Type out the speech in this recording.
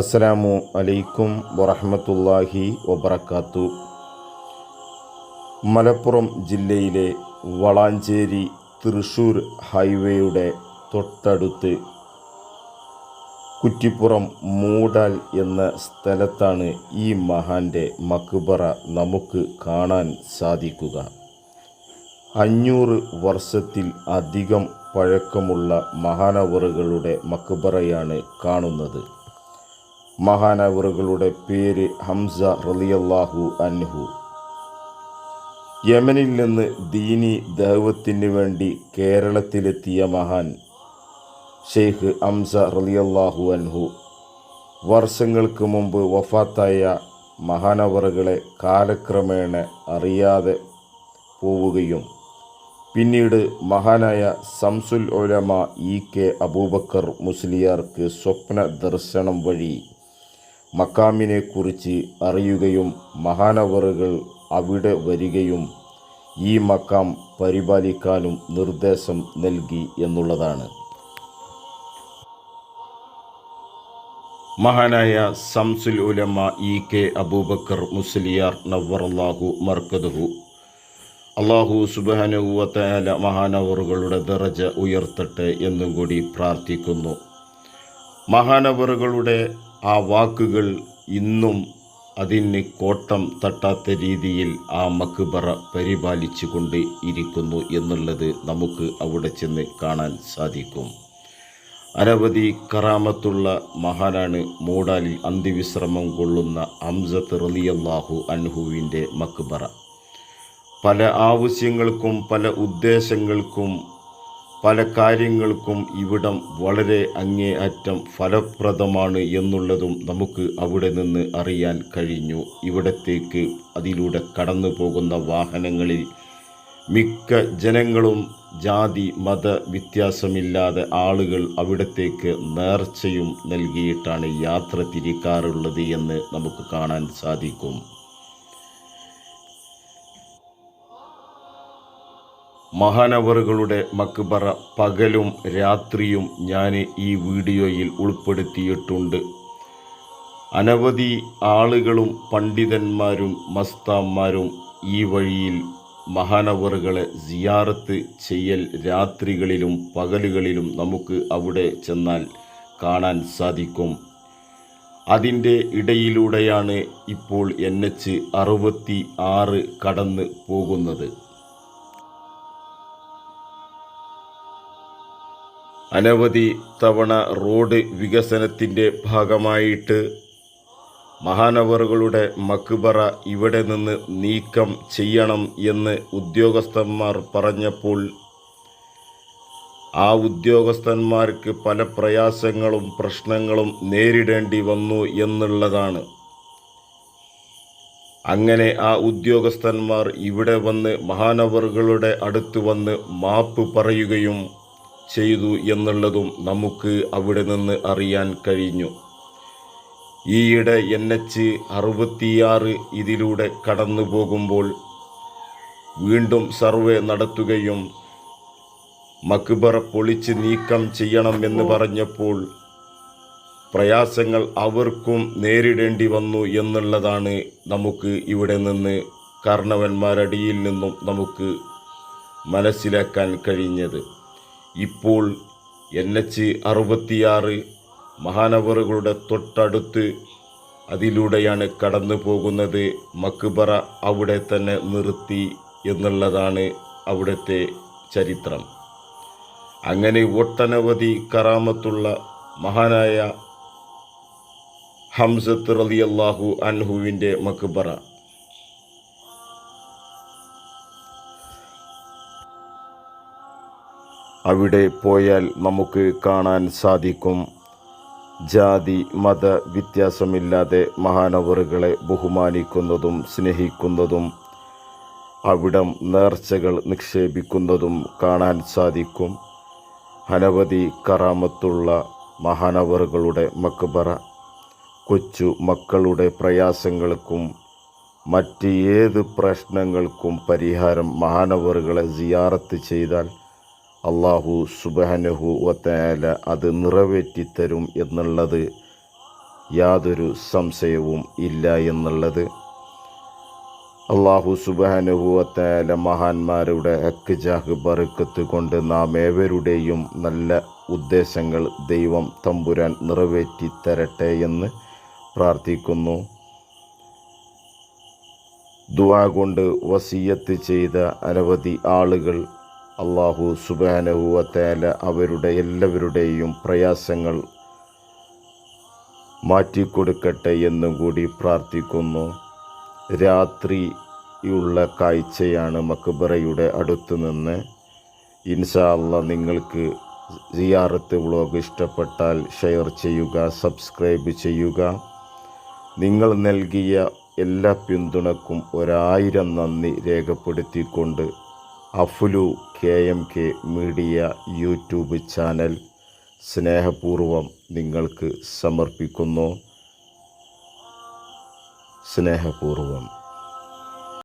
അസ്സലാമു അലൈക്കും വറഹമത്തല്ലാഹി വബർക്കാത്തു മലപ്പുറം ജില്ലയിലെ വളാഞ്ചേരി തൃശൂർ ഹൈവേയുടെ തൊട്ടടുത്ത് കുറ്റിപ്പുറം മൂടാൽ എന്ന സ്ഥലത്താണ് ഈ മഹാന്റെ മക്ബറ നമുക്ക് കാണാൻ സാധിക്കുക. അഞ്ഞൂറ് വർഷത്തിൽ അധികം പഴക്കമുള്ള മഹാനവറുകളുടെ മക്ബറയാണ് കാണുന്നത്. മഹാനവറുകളുടെ പേര് ഹംസ റളിയല്ലാഹു അൻഹു. യമനിൽ നിന്ന് ദീനി ദൈവത്തിന് വേണ്ടി കേരളത്തിലെത്തിയ മഹാൻ ഷെയ്ഖ് ഹംസ റളിയല്ലാഹു അൻഹു. വർഷങ്ങൾക്ക് മുമ്പ് വഫാത്തായ മഹാനവറുകളെ കാലക്രമേണ അറിയാതെ പോവുകയും പിന്നീട് മഹാനായ സംസുൽ ഒലമ ഇ കെ അബൂബക്കർ മുസ്ലിയാർക്ക് സ്വപ്ന ദർശനം വഴി മക്കാമിനെക്കുറിച്ച് അറിയുകയും മഹാനവറുകൾ അവിടെ വരികയും ഈ മക്കാം പരിപാലിക്കാനും നിർദ്ദേശം നൽകി എന്നുള്ളതാണ്. മഹാനായ സംസുൽ ഉലമ ഇ കെ അബൂബക്കർ മുസ്ലിയാർ നവറല്ലാഹു മർക്കദുഹു. അള്ളാഹു സുബാനുവത്തയാല മഹാനവറുകളുടെ ദറജ ഉയർത്തട്ടെ എന്നും കൂടി പ്രാർത്ഥിക്കുന്നു. മഹാനവറുകളുടെ ആ വാക്കുകൾ ഇന്നും അതിന് കോട്ടം തട്ടാത്ത രീതിയിൽ ആ മക്ബറ പരിപാലിച്ചു കൊണ്ട് ഇരിക്കുന്നു എന്നുള്ളത് നമുക്ക് അവിടെ ചെന്ന് കാണാൻ സാധിക്കും. അനവധി കറാമത്തുള്ള മഹാനാണ് മൂടാലിൽ അന്ത്യവിശ്രമം കൊള്ളുന്ന അംസത്ത് റലിയല്ലാഹു അൻഹുവിന്റെ മക്ബറ. പല ആവശ്യങ്ങൾക്കും പല ഉദ്ദേശങ്ങൾക്കും പല കാര്യങ്ങൾക്കും ഇവിടം വളരെ അങ്ങേയറ്റം ഫലപ്രദമാണ് എന്നുള്ളതും നമുക്ക് അവിടെ നിന്ന് അറിയാൻ കഴിഞ്ഞു. ഇവിടത്തേക്ക് അതിലൂടെ കടന്നു പോകുന്ന വാഹനങ്ങളിൽ മിക്ക ജനങ്ങളും ജാതി മത വ്യത്യാസമില്ലാതെ ആളുകൾ അവിടത്തേക്ക് നേർച്ചയും നൽകിയിട്ടാണ് യാത്ര തിരിക്കാറുള്ളത് എന്ന് നമുക്ക് കാണാൻ സാധിക്കും. മഹാനവറുകളുടെ മക്ബറ പകലും രാത്രിയും ഞാൻ ഈ വീഡിയോയിൽ ഉൾപ്പെടുത്തിയിട്ടുണ്ട്. അനവധി ആളുകളും പണ്ഡിതന്മാരും മസ്താന്മാരും ഈ വഴിയിൽ മഹാനവറുകളെ സിയാറത്ത് ചെയ്യൽ രാത്രികളിലും പകലുകളിലും നമുക്ക് അവിടെ ചെന്നാൽ കാണാൻ സാധിക്കും. അതിന്റെ ഇടയിലൂടെയാണ് ഇപ്പോൾ എൻ എച്ച് അറുപത്തി ആറ് കടന്ന് പോകുന്നത്. അനവധി തവണ റോഡ് വികസനത്തിന്റെ ഭാഗമായിട്ട് മഹാനവറുകളുടെ മക്ബറ ഇവിടെ നിന്ന് നീക്കം ചെയ്യണം എന്ന് ഉദ്യോഗസ്ഥന്മാർ പറഞ്ഞപ്പോൾ ആ ഉദ്യോഗസ്ഥന്മാർക്ക് പല പ്രയാസങ്ങളും പ്രശ്നങ്ങളും നേരിടേണ്ടി വന്നു എന്നുള്ളതാണ്. അങ്ങനെ ആ ഉദ്യോഗസ്ഥന്മാർ ഇവിടെ വന്ന് മഹാനവറുകളുടെ അടുത്ത് വന്ന് മാപ്പ് പറയുകയും ചെയ്തു എന്നുള്ളതും നമുക്ക് അവിടെ നിന്ന് അറിയാൻ കഴിഞ്ഞു. ഈയിടെ എൻ എച്ച് അറുപത്തിയാറ് ഇതിലൂടെ കടന്നു പോകുമ്പോൾ വീണ്ടും സർവേ നടത്തുകയും മക്ബറ പൊളിച്ച് നീക്കം ചെയ്യണമെന്ന് പറഞ്ഞപ്പോൾ പ്രയാസങ്ങൾ അവർക്കും നേരിടേണ്ടി വന്നു എന്നുള്ളതാണ് നമുക്ക് ഇവിടെ നിന്ന് കാരണവന്മാരടിയിൽ നിന്നും നമുക്ക് മനസ്സിലാക്കാൻ കഴിഞ്ഞത്. ഇപ്പോൾ എൻ എച്ച് അറുപത്തിയാറ് മഹാനവറുകളുടെ തൊട്ടടുത്ത് അതിലൂടെയാണ് കടന്നു പോകുന്നത് മക്ബറ അവിടെ തന്നെ നിർത്തി എന്നുള്ളതാണ് അവിടുത്തെ ചരിത്രം. അങ്ങനെ ഒട്ടനവധി കറാമത്തുള്ള മഹാനായ ഹംസത്ത് റളിയല്ലാഹു അൻഹുവിന്റെ മക്ബറ. അവിടെ പോയാൽ നമുക്ക് കാണാൻ സാധിക്കും. ജാതി മത വ്യത്യാസമില്ലാതെ മഹാനവറുകളെ ബഹുമാനിക്കുന്നതും സ്നേഹിക്കുന്നതും അവിടം നേർച്ചകൾ നിക്ഷേപിക്കുന്നതും കാണാൻ സാധിക്കും. അനവധി കറാമത്തുള്ള മഹാനവറുകളുടെ മക്ബറ കൊച്ചു മക്കളുടെ പ്രയാസങ്ങൾക്കും മറ്റ് ഏത് പ്രശ്നങ്ങൾക്കും പരിഹാരം മഹാനവറുകളെ സിയാറത്ത് ചെയ്താൽ അള്ളാഹു സുബഹനഹു വത്തായാല അത് നിറവേറ്റിത്തരും എന്നുള്ളത് യാതൊരു സംശയവും ഇല്ല എന്നുള്ളത്. അള്ളാഹു സുബാനുഭവത്തായ മഹാന്മാരുടെ ഹക്ക് ജാഹ് ബറുക്കത്ത് കൊണ്ട് നാം ഏവരുടെയും നല്ല ഉദ്ദേശങ്ങൾ ദൈവം തമ്പുരാൻ നിറവേറ്റി തരട്ടെ എന്ന് പ്രാർത്ഥിക്കുന്നു. ദുവാ കൊണ്ട് വസീയത്ത് ചെയ്ത അനവധി ആളുകൾ അള്ളാഹു സുബാനഹുവത്തേല അവരുടെ എല്ലാവരുടെയും പ്രയാസങ്ങൾ മാറ്റിക്കൊടുക്കട്ടെ എന്നും കൂടി പ്രാർത്ഥിക്കുന്നു. രാത്രിയുള്ള കാഴ്ചയാണ് മക്ബറയുടെ അടുത്ത് നിന്ന്. ഇൻഷാ അല്ല നിങ്ങൾക്ക് സിയാറത്ത് വ്ളോഗ് ഇഷ്ടപ്പെട്ടാൽ ഷെയർ ചെയ്യുക സബ്സ്ക്രൈബ് ചെയ്യുക. നിങ്ങൾ നൽകിയ എല്ലാ പിന്തുണക്കും ഒരായിരം നന്ദി രേഖപ്പെടുത്തിക്കൊണ്ട് Aflu K M K media YouTube channel സ്നേഹപൂർവം നിങ്ങൾക്ക് സമർപ്പിക്കുന്നു. സ്നേഹപൂർവം.